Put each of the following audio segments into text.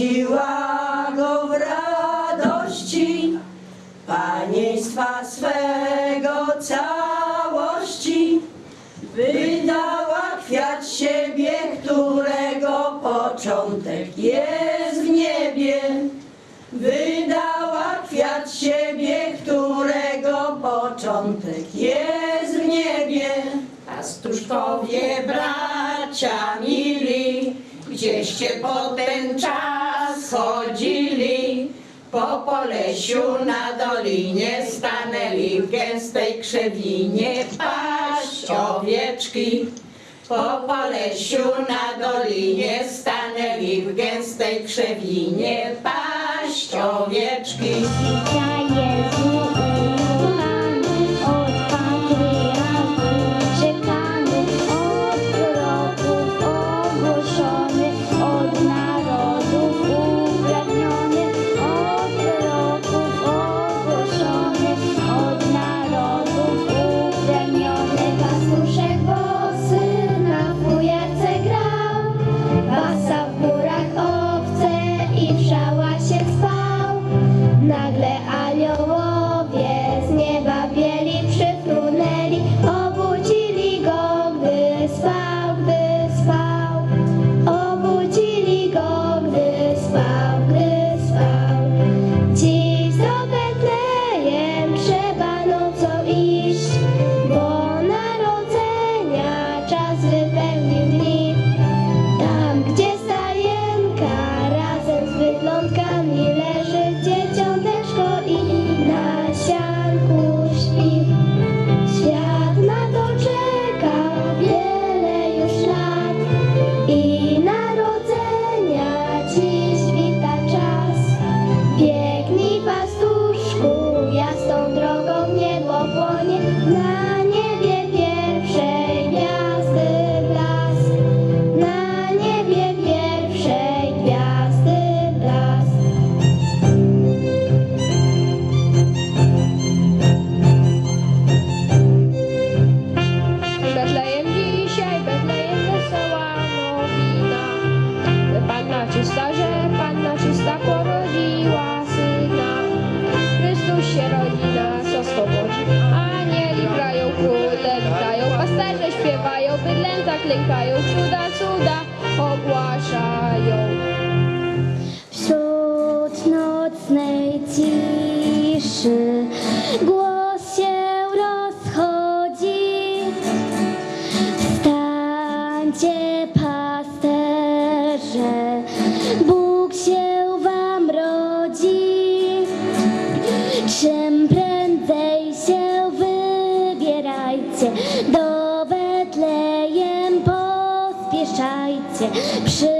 Budziła go w radości panieństwa swego całości. Wydała kwiat siebie, którego początek jest w niebie. Wydała kwiat siebie, którego początek jest w niebie. Pastuszkowie bracia mili, gdzieście potęczali chodzili, po Polesiu na dolinie stanęli w gęstej krzewinie paść owieczki. Po Polesiu na dolinie stanęli w gęstej krzewinie paść owieczki. bydlęta klękają, cuda, cuda ogłaszają. Wśród nocnej ciszy głos się rozchodzi. Wstańcie pasterze, Bóg się wam rodzi. Czym prędzej się wybierajcie do сердце.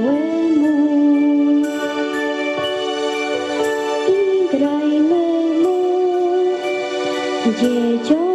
мимо, играй мимо, детям.